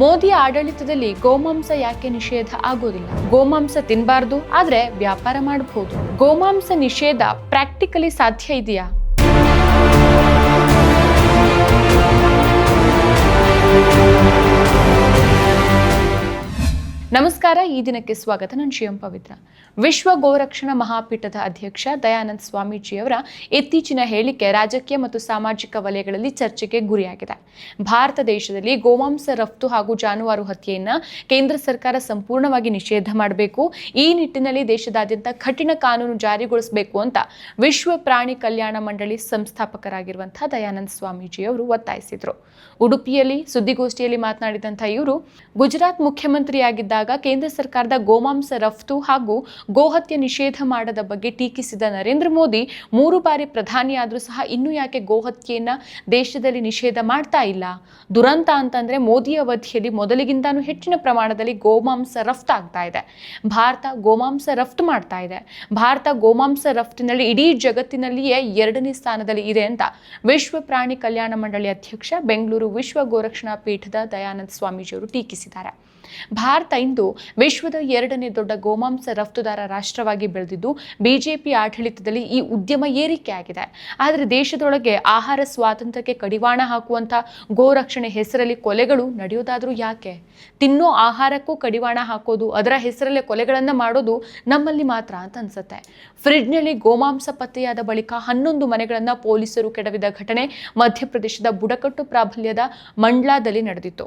ಮೋದಿ ಆಡಳಿತದಲ್ಲಿ ಗೋಮಾಂಸ ಯಾಕೆ ನಿಷೇಧ ಆಗೋದಿಲ್ಲ? ಗೋಮಾಂಸ ತಿನ್ನಬಾರ್ದು ಆದ್ರೆ ವ್ಯಾಪಾರ ಮಾಡಬಹುದು. ಗೋಮಾಂಸ ನಿಷೇಧ ಪ್ರಾಕ್ಟಿಕಲಿ ಸಾಧ್ಯ ಇದೆಯಾ? ನಮಸ್ಕಾರ, ಈ ದಿನಕ್ಕೆ ಸ್ವಾಗತ. ನಾನು ಶಿವಂ ಪವಿತ್ರ. ವಿಶ್ವ ಗೋರಕ್ಷಣಾ ಮಹಾಪೀಠದ ಅಧ್ಯಕ್ಷ ದಯಾನಂದ್ ಸ್ವಾಮೀಜಿಯವರ ಇತ್ತೀಚಿನ ಹೇಳಿಕೆ ರಾಜಕೀಯ ಮತ್ತು ಸಾಮಾಜಿಕ ವಲಯಗಳಲ್ಲಿ ಚರ್ಚೆಗೆ ಗುರಿಯಾಗಿದೆ. ಭಾರತ ದೇಶದಲ್ಲಿ ಗೋಮಾಂಸ ರಫ್ತು ಹಾಗೂ ಜಾನುವಾರು ಹತ್ಯೆಯನ್ನು ಕೇಂದ್ರ ಸರ್ಕಾರ ಸಂಪೂರ್ಣವಾಗಿ ನಿಷೇಧ ಮಾಡಬೇಕು. ಈ ನಿಟ್ಟಿನಲ್ಲಿ ದೇಶದಾದ್ಯಂತ ಕಠಿಣ ಕಾನೂನು ಜಾರಿಗೊಳಿಸಬೇಕು ಅಂತ ವಿಶ್ವ ಪ್ರಾಣಿ ಕಲ್ಯಾಣ ಮಂಡಳಿ ಸಂಸ್ಥಾಪಕರಾಗಿರುವಂತಹ ದಯಾನಂದ್ ಸ್ವಾಮೀಜಿಯವರು ಒತ್ತಾಯಿಸಿದರು. ಉಡುಪಿಯಲ್ಲಿ ಸುದ್ದಿಗೋಷ್ಠಿಯಲ್ಲಿ ಮಾತನಾಡಿದಂಥ ಇವರು, ಗುಜರಾತ್ ಮುಖ್ಯಮಂತ್ರಿಯಾಗಿದ್ದಾಗ ಕೇಂದ್ರ ಸರ್ಕಾರದ ಗೋಮಾಂಸ ರಫ್ತು ಹಾಗೂ ಗೋಹತ್ಯೆ ನಿಷೇಧ ಮಾಡದ ಬಗ್ಗೆ ಟೀಕಿಸಿದ ನರೇಂದ್ರ ಮೋದಿ, ಮೂರು ಬಾರಿ ಪ್ರಧಾನಿಯಾದರೂ ಸಹ ಇನ್ನೂ ಯಾಕೆ ಗೋಹತ್ಯೆಯನ್ನು ದೇಶದಲ್ಲಿ ನಿಷೇಧ ಮಾಡ್ತಾ ಇಲ್ಲ? ದುರಂತ ಅಂತಂದ್ರೆ ಮೋದಿ ಅವಧಿಯಲ್ಲಿ ಮೊದಲಿಗಿಂತಾನೂ ಹೆಚ್ಚಿನ ಪ್ರಮಾಣದಲ್ಲಿ ಗೋಮಾಂಸ ರಫ್ತಾಗ್ತಾ ಇದೆ. ಭಾರತ ಗೋಮಾಂಸ ರಫ್ತು ಮಾಡ್ತಾ ಇದೆ. ಭಾರತ ಗೋಮಾಂಸ ರಫ್ತಿನಲ್ಲಿ ಇಡೀ ಜಗತ್ತಿನಲ್ಲಿಯೇ ಎರಡನೇ ಸ್ಥಾನದಲ್ಲಿ ಇದೆ ಅಂತ ವಿಶ್ವ ಪ್ರಾಣಿ ಕಲ್ಯಾಣ ಮಂಡಳಿ ಅಧ್ಯಕ್ಷ, ಬೆಂಗಳೂರು ವಿಶ್ವ ಗೋರಕ್ಷಣಾ ಪೀಠದ ದಯಾನಂದ ಸ್ವಾಮೀಜಿಯವರು ಟೀಕಿಸಿದ್ದಾರೆ. ಭಾರತ ಇಂದು ವಿಶ್ವದ ಎರಡನೇ ದೊಡ್ಡ ಗೋಮಾಂಸ ರಫ್ತುದಾರ ರಾಷ್ಟ್ರವಾಗಿ ಬೆಳೆದಿದ್ದು, ಬಿಜೆಪಿ ಆಡಳಿತದಲ್ಲಿ ಈ ಉದ್ಯಮ ಏರಿಕೆ ಆಗಿದೆ. ಆದರೆ ದೇಶದೊಳಗೆ ಆಹಾರ ಸ್ವಾತಂತ್ರ್ಯಕ್ಕೆ ಕಡಿವಾಣ ಹಾಕುವಂಥ ಗೋರಕ್ಷಣೆ ಹೆಸರಲ್ಲಿ ಕೊಲೆಗಳು ನಡೆಯೋದಾದ್ರೂ ಯಾಕೆ? ತಿನ್ನೋ ಆಹಾರಕ್ಕೂ ಕಡಿವಾಣ ಹಾಕೋದು, ಅದರ ಹೆಸರಲ್ಲೇ ಕೊಲೆಗಳನ್ನು ಮಾಡೋದು ನಮ್ಮಲ್ಲಿ ಮಾತ್ರ ಅಂತ ಅನ್ಸುತ್ತೆ. ಫ್ರಿಡ್ನಲ್ಲಿ ಗೋಮಾಂಸ ಪತ್ತೆಯಾದ ಬಳಿಕ ಹನ್ನೊಂದು ಮನೆಗಳನ್ನು ಪೊಲೀಸರು ಕೆಡವಿದ ಘಟನೆ ಮಧ್ಯಪ್ರದೇಶದ ಬುಡಕಟ್ಟು ಪ್ರಾಬಲ್ಯದ ಮಂಡ್ಲಾದಲ್ಲಿ ನಡೆದಿತ್ತು.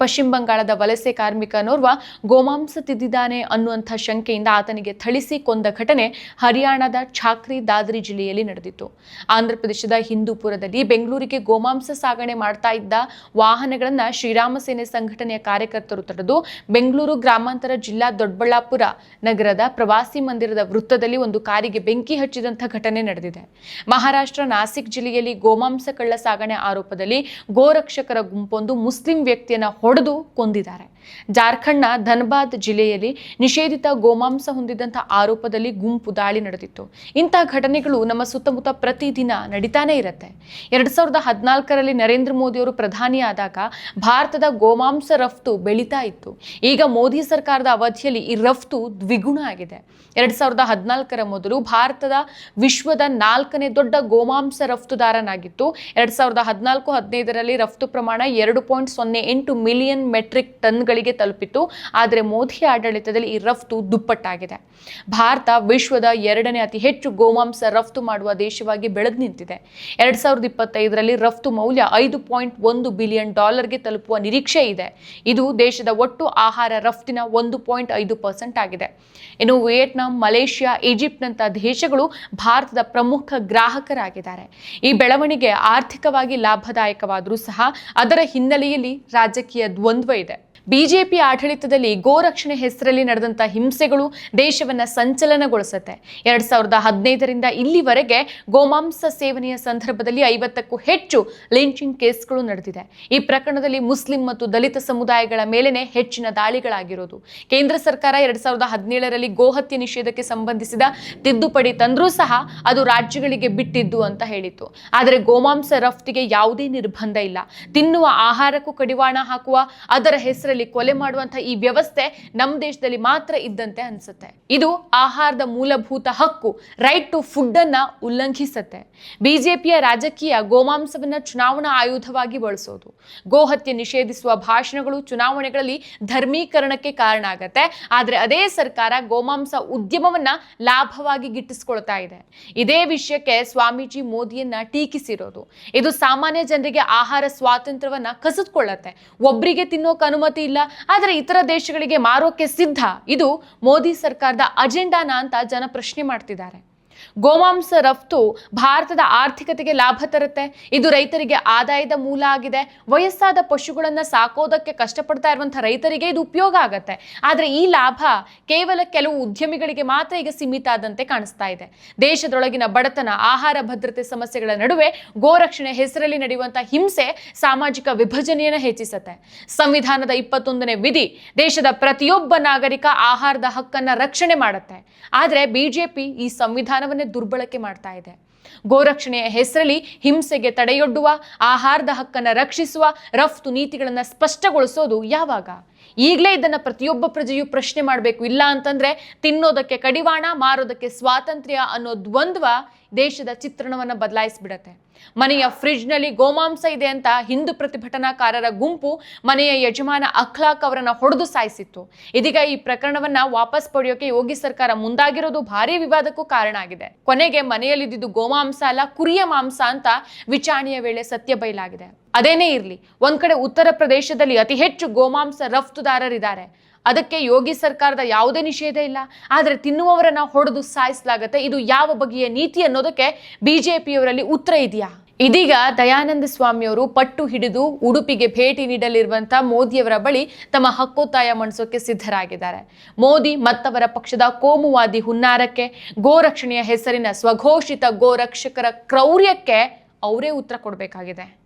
ಪಶ್ಚಿಮ ಬಂಗಾಳದ ವಲಸೆ ಕಾರ್ಮಿಕನೋರ್ವ ಗೋಮಾಂಸ ತಿದ್ದಿದ್ದಾನೆ ಅನ್ನುವಂಥ ಶಂಕೆಯಿಂದ ಆತನಿಗೆ ಥಳಿಸಿ ಕೊಂದ ಘಟನೆ ಹರಿಯಾಣದ ಛಾಕ್ರಿ ದಾದ್ರಿ ಜಿಲ್ಲೆಯಲ್ಲಿ ನಡೆದಿತ್ತು. ಆಂಧ್ರಪ್ರದೇಶದ ಹಿಂದೂಪುರದಲ್ಲಿ ಬೆಂಗಳೂರಿಗೆ ಗೋಮಾಂಸ ಸಾಗಣೆ ಮಾಡ್ತಾ ಇದ್ದ ವಾಹನಗಳನ್ನು ಶ್ರೀರಾಮ ಸೇನೆ ಸಂಘಟನೆಯ ಕಾರ್ಯಕರ್ತರು ತಡೆದು ಬೆಂಗಳೂರು ಗ್ರಾಮಾಂತರ ಜಿಲ್ಲಾ ದೊಡ್ಡಬಳ್ಳಾಪುರ ನಗರದ ಪ್ರವಾಸಿ ಮಂದಿರದ ವೃತ್ತದಲ್ಲಿ ಒಂದು ಕಾರಿಗೆ ಬೆಂಕಿ ಹಚ್ಚಿದಂಥ ಘಟನೆ ನಡೆದಿದೆ. ಮಹಾರಾಷ್ಟ್ರ ನಾಸಿಕ್ ಜಿಲ್ಲೆಯಲ್ಲಿ ಗೋಮಾಂಸ ಕಳ್ಳ ಸಾಗಣೆ ಆರೋಪದಲ್ಲಿ ಗೋರಕ್ಷಕರ ಗುಂಪೊಂದು ಮುಸ್ಲಿಂ ವ್ಯಕ್ತಿಯನ್ನ ಹೊಡೆದು ಕೊಂದಿದ್ದಾರೆ. ಜಾರ್ಖಂಡ್ನ ಧನ್ಬಾದ್ ಜಿಲ್ಲೆಯಲ್ಲಿ ನಿಷೇಧಿತ ಗೋಮಾಂಸ ಹೊಂದಿದಂಥ ಆರೋಪದಲ್ಲಿ ಗುಂಪು ದಾಳಿ ನಡೆದಿತ್ತು. ಇಂತಹ ಘಟನೆಗಳು ನಮ್ಮ ಸುತ್ತಮುತ್ತ ಪ್ರತಿದಿನ ನಡೀತಾನೆ ಇರುತ್ತೆ. ಎರಡ್ ಸಾವಿರದ ಹದಿನಾಲ್ಕರಲ್ಲಿ ನರೇಂದ್ರ ಮೋದಿ ಅವರು ಪ್ರಧಾನಿ ಆದಾಗ ಭಾರತದ ಗೋಮಾಂಸ ರಫ್ತು ಬೆಳೀತಾ ಇತ್ತು. ಈಗ ಮೋದಿ ಸರ್ಕಾರದ ಅವಧಿಯಲ್ಲಿ ಈ ರಫ್ತು ದ್ವಿಗುಣ ಆಗಿದೆ. ಎರಡ್ ಸಾವಿರದ ಹದಿನಾಲ್ಕರ ಮೊದಲು ಭಾರತದ ವಿಶ್ವದ ನಾಲ್ಕನೇ ದೊಡ್ಡ ಗೋಮಾಂಸ ರಫ್ತುದಾರನಾಗಿತ್ತು. ಎರಡ್ ಸಾವಿರದ ಹದಿನಾಲ್ಕು ಹದಿನೈದರಲ್ಲಿ ರಫ್ತು ಪ್ರಮಾಣ ಎರಡು ಪಾಯಿಂಟ್ ಸೊನ್ನೆ ಎಂಟು ಮಿಲಿಯನ್ ಮೆಟ್ರಿಕ್ ಟನ್ಗಳಿಗೆ ತಲುಪಿತ್ತು. ಆದರೆ ಮೋದಿ ಆಡಳಿತದಲ್ಲಿ ಈ ರಫ್ತು ದುಪ್ಪಟ್ಟಾಗಿದೆ. ಭಾರತ ವಿಶ್ವದ ಎರಡನೇ ಅತಿ ಹೆಚ್ಚು ಗೋಮಾಂಸ ರಫ್ತು ಮಾಡುವ ದೇಶವಾಗಿ ಬೆಳೆದು ನಿಂತಿದೆ. ಎರಡ್ ಸಾವಿರದ ಇಪ್ಪತ್ತೈದರಲ್ಲಿ ರಫ್ತು ಮೌಲ್ಯ ಐದು ಪಾಯಿಂಟ್ ಒಂದು ಬಿಲಿಯನ್ ಡಾಲರ್ಗೆ ತಲುಪುವ ನಿರೀಕ್ಷೆ ಇದೆ. ಇದು ದೇಶದ ಒಟ್ಟು ಆಹಾರ ರಫ್ತಿನ ಒಂದು ಪಾಯಿಂಟ್ ಐದು ಪರ್ಸೆಂಟ್ ಆಗಿದೆ. ಇನ್ನು ವಿಯೆಟ್ನಾಂ, ಮಲೇಷ್ಯಾ, ಈಜಿಪ್ಟ್ನಂಥ ದೇಶಗಳು ಭಾರತದ ಪ್ರಮುಖ ಗ್ರಾಹಕರಾಗಿದ್ದಾರೆ. ಈ ಬೆಳವಣಿಗೆ ಆರ್ಥಿಕವಾಗಿ ಲಾಭದಾಯಕವಾದರೂ ಸಹ ಅದರ ಹಿನ್ನೆಲೆಯಲ್ಲಿ ರಾಜಕೀಯ ದ್ವಂದ್ವ ಇದೆ. ಬಿಜೆಪಿ ಆಡಳಿತದಲ್ಲಿ ಗೋರಕ್ಷಣೆ ಹೆಸರಲ್ಲಿ ನಡೆದಂತಹ ಹಿಂಸೆಗಳು ದೇಶವನ್ನ ಸಂಚಲನಗೊಳಿಸುತ್ತೆ. ಎರಡ್ ಸಾವಿರದ ಹದಿನೈದರಿಂದ ಇಲ್ಲಿವರೆಗೆ ಗೋಮಾಂಸ ಸೇವನೆಯ ಸಂದರ್ಭದಲ್ಲಿ ಐವತ್ತಕ್ಕೂ ಹೆಚ್ಚು ಲಿಂಚಿಂಗ್ ಕೇಸ್ಗಳು ನಡೆದಿದೆ. ಈ ಪ್ರಕರಣದಲ್ಲಿ ಮುಸ್ಲಿಂ ಮತ್ತು ದಲಿತ ಸಮುದಾಯಗಳ ಮೇಲೆನೆ ಹೆಚ್ಚಿನ ದಾಳಿಗಳಾಗಿರೋದು. ಕೇಂದ್ರ ಸರ್ಕಾರ ಎರಡ್ ಸಾವಿರದ ಹದಿನೇಳರಲ್ಲಿ ಗೋಹತ್ಯೆ ನಿಷೇಧಕ್ಕೆ ಸಂಬಂಧಿಸಿದ ತಿದ್ದುಪಡಿ ತಂದರೂ ಸಹ ಅದು ರಾಜ್ಯಗಳಿಗೆ ಬಿಟ್ಟಿದ್ದು ಅಂತ ಹೇಳಿತ್ತು. ಆದರೆ ಗೋಮಾಂಸ ರಫ್ತಿಗೆ ಯಾವುದೇ ನಿರ್ಬಂಧ ಇಲ್ಲ. ತಿನ್ನುವ ಆಹಾರಕ್ಕೂ ಕಡಿವಾಣ ಹಾಕುವ ಅದರ ಹೆಸರಲ್ಲಿ ಕೊಲೆ ಮಾಡುವಂತಹ ಈ ವ್ಯವಸ್ಥೆ ನಮ್ಮ ದೇಶದಲ್ಲಿ ಮಾತ್ರ ಇದ್ದಂತೆ ಅನ್ಸುತ್ತೆ. ಇದು ಆಹಾರದ ಮೂಲಭೂತ ಹಕ್ಕು ರೈಟ್ ಟು ಫುಡ್ ಅನ್ನ ಉಲ್ಲಂಘಿಸುತ್ತೆ. ಬಿಜೆಪಿಯ ರಾಜಕೀಯ ಗೋಮಾಂಸವನ್ನ ಚುನಾವಣಾ ಆಯುಧವಾಗಿ ಬಳಸೋದು. ಗೋಹತ್ಯೆ ನಿಷೇಧಿಸುವ ಭಾಷಣಗಳು ಚುನಾವಣೆಗಳಲ್ಲಿ ಧರ್ಮೀಕರಣಕ್ಕೆ ಕಾರಣ ಆಗತ್ತೆ. ಆದ್ರೆ ಅದೇ ಸರ್ಕಾರ ಗೋಮಾಂಸ ಉದ್ಯಮವನ್ನ ಲಾಭವಾಗಿ ಗಿಟ್ಟಿಸ್ಕೊಳ್ತಾ ಇದೆ. ಇದೇ ವಿಷಯಕ್ಕೆ ಸ್ವಾಮೀಜಿ ಮೋದಿಯನ್ನ ಟೀಕಿಸಿರೋದು. ಇದು ಸಾಮಾನ್ಯ ಜನರಿಗೆ ಆಹಾರ ಸ್ವಾತಂತ್ರ್ಯವನ್ನ ಕಸಿದುಕೊಳ್ಳತ್ತೆ ಒಬ್ಬರಿಗೆ ತಿನ್ನೋಕೆ ಅನುಮತಿ ಇಲ್ಲ. ಆದರೆ ಇತರ ದೇಶಗಳಿಗೆ ಮಾರೋಕೆ ಸಿದ್ಧ. ಇದು ಮೋದಿ ಸರ್ಕಾರದ ಅಜೆಂಡಾನ ಅಂತ ಜನ ಪ್ರಶ್ನೆ ಮಾಡ್ತಿದ್ದಾರೆ. ಗೋಮಾಂಸ ರಫ್ತು ಭಾರತದ ಆರ್ಥಿಕತೆಗೆ ಲಾಭ ತರುತ್ತೆ. ಇದು ರೈತರಿಗೆ ಆದಾಯದ ಮೂಲ ಆಗಿದೆ. ವಯಸ್ಸಾದ ಪಶುಗಳನ್ನು ಸಾಕೋದಕ್ಕೆ ಕಷ್ಟಪಡ್ತಾ ಇರುವಂತಹ ರೈತರಿಗೆ ಇದು ಉಪಯೋಗ ಆಗತ್ತೆ. ಆದರೆ ಈ ಲಾಭ ಕೇವಲ ಕೆಲವು ಉದ್ಯಮಿಗಳಿಗೆ ಮಾತ್ರ ಈಗ ಸೀಮಿತ ಆದಂತೆ ಕಾಣಿಸ್ತಾ ಇದೆ. ದೇಶದೊಳಗಿನ ಬಡತನ, ಆಹಾರ ಭದ್ರತೆ ಸಮಸ್ಯೆಗಳ ನಡುವೆ ಗೋರಕ್ಷಣೆ ಹೆಸರಲ್ಲಿ ನಡೆಯುವಂತಹ ಹಿಂಸೆ ಸಾಮಾಜಿಕ ವಿಭಜನೆಯನ್ನು ಹೆಚ್ಚಿಸುತ್ತೆ. ಸಂವಿಧಾನದ ಇಪ್ಪತ್ತೊಂದನೇ ವಿಧಿ ದೇಶದ ಪ್ರತಿಯೊಬ್ಬ ನಾಗರಿಕ ಆಹಾರದ ಹಕ್ಕನ್ನ ರಕ್ಷಣೆ ಮಾಡುತ್ತೆ. ಆದರೆ ಬಿಜೆಪಿ ಈ ಸಂವಿಧಾನವನ್ನೇ ದುರ್ಬಳಕೆ ಮಾಡ್ತಾ ಇದೆ. ಗೋರಕ್ಷಣೆಯ ಹೆಸರಲ್ಲಿ ಹಿಂಸೆಗೆ ತಡೆಯೊಡ್ಡುವ, ಆಹಾರದ ಹಕ್ಕನ್ನು ರಕ್ಷಿಸುವ, ರಫ್ತು ನೀತಿಗಳನ್ನು ಸ್ಪಷ್ಟಗೊಳಿಸೋದು ಯಾವಾಗ? ಈಗಲೇ ಇದನ್ನ ಪ್ರತಿಯೊಬ್ಬ ಪ್ರಜೆಯು ಪ್ರಶ್ನೆ ಮಾಡಬೇಕು ಇಲ್ಲ ಅಂತಂದ್ರೆ ತಿನ್ನೋದಕ್ಕೆ ಕಡಿವಾಣ, ಮಾರೋದಕ್ಕೆ ಸ್ವಾತಂತ್ರ್ಯ ಅನ್ನೋ ದ್ವಂದ್ವ ದೇಶದ ಚಿತ್ರಣವನ್ನ ಬದಲಾಯಿಸಿಬಿಡತ್ತೆ. ಮನೆಯ ಫ್ರಿಡ್ಜ್ನಲ್ಲಿ ಗೋಮಾಂಸ ಇದೆ ಅಂತ ಹಿಂದೂ ಪ್ರತಿಭಟನಾಕಾರರ ಗುಂಪು ಮನೆಯ ಯಜಮಾನ ಅಖ್ಲಾಕ್ ಅವರನ್ನ ಹೊಡೆದು ಸಾಯಿಸಿತ್ತು. ಇದೀಗ ಈ ಪ್ರಕರಣವನ್ನ ವಾಪಸ್ ಪಡೆಯೋಕೆ ಯೋಗಿ ಸರ್ಕಾರ ಮುಂದಾಗಿರೋದು ಭಾರಿ ವಿವಾದಕ್ಕೂ ಕಾರಣ ಆಗಿದೆ. ಕೊನೆಗೆ ಮನೆಯಲ್ಲಿದ್ದು ಗೋಮಾಂಸ ಅಲ್ಲ, ಕುರಿಯ ಮಾಂಸ ಅಂತ ವಿಚಾರಣೆಯ ವೇಳೆ ಸತ್ಯ ಬಯಲಾಗಿದೆ ಅದೇನೇ ಇರಲಿ, ಒಂದ್ ಕಡೆ ಉತ್ತರ ಪ್ರದೇಶದಲ್ಲಿ ಅತಿ ಹೆಚ್ಚು ಗೋಮಾಂಸ ರಫ್ತುದಾರರಿದ್ದಾರೆ. ಅದಕ್ಕೆ ಯೋಗಿ ಸರ್ಕಾರದ ಯಾವುದೇ ನಿಷೇಧ ಇಲ್ಲ. ಆದರೆ ತಿನ್ನುವವರನ್ನ ಹೊಡೆದು ಸಾಯಿಸಲಾಗತ್ತೆ. ಇದು ಯಾವ ಬಗೆಯ ನೀತಿ ಅನ್ನೋದಕ್ಕೆ ಬಿಜೆಪಿಯವರಲ್ಲಿ ಉತ್ತರ ಇದೆಯಾ? ಇದೀಗ ದಯಾನಂದ ಸ್ವಾಮಿಯವರು ಪಟ್ಟು ಹಿಡಿದು ಉಡುಪಿಗೆ ಭೇಟಿ ನೀಡಲಿರುವಂತ ಮೋದಿಯವರ ಬಳಿ ತಮ್ಮ ಹಕ್ಕೊತ್ತಾಯ ಮಂಡಿಸೋಕೆ ಸಿದ್ಧರಾಗಿದ್ದಾರೆ. ಮೋದಿ ಮತ್ತವರ ಪಕ್ಷದ ಕೋಮುವಾದಿ ಹುನ್ನಾರಕ್ಕೆ, ಗೋರಕ್ಷಣೆಯ ಹೆಸರಿನ ಸ್ವಘೋಷಿತ ಗೋರಕ್ಷಕರ ಕ್ರೌರ್ಯಕ್ಕೆ ಅವರೇ ಉತ್ತರ ಕೊಡಬೇಕಾಗಿದೆ.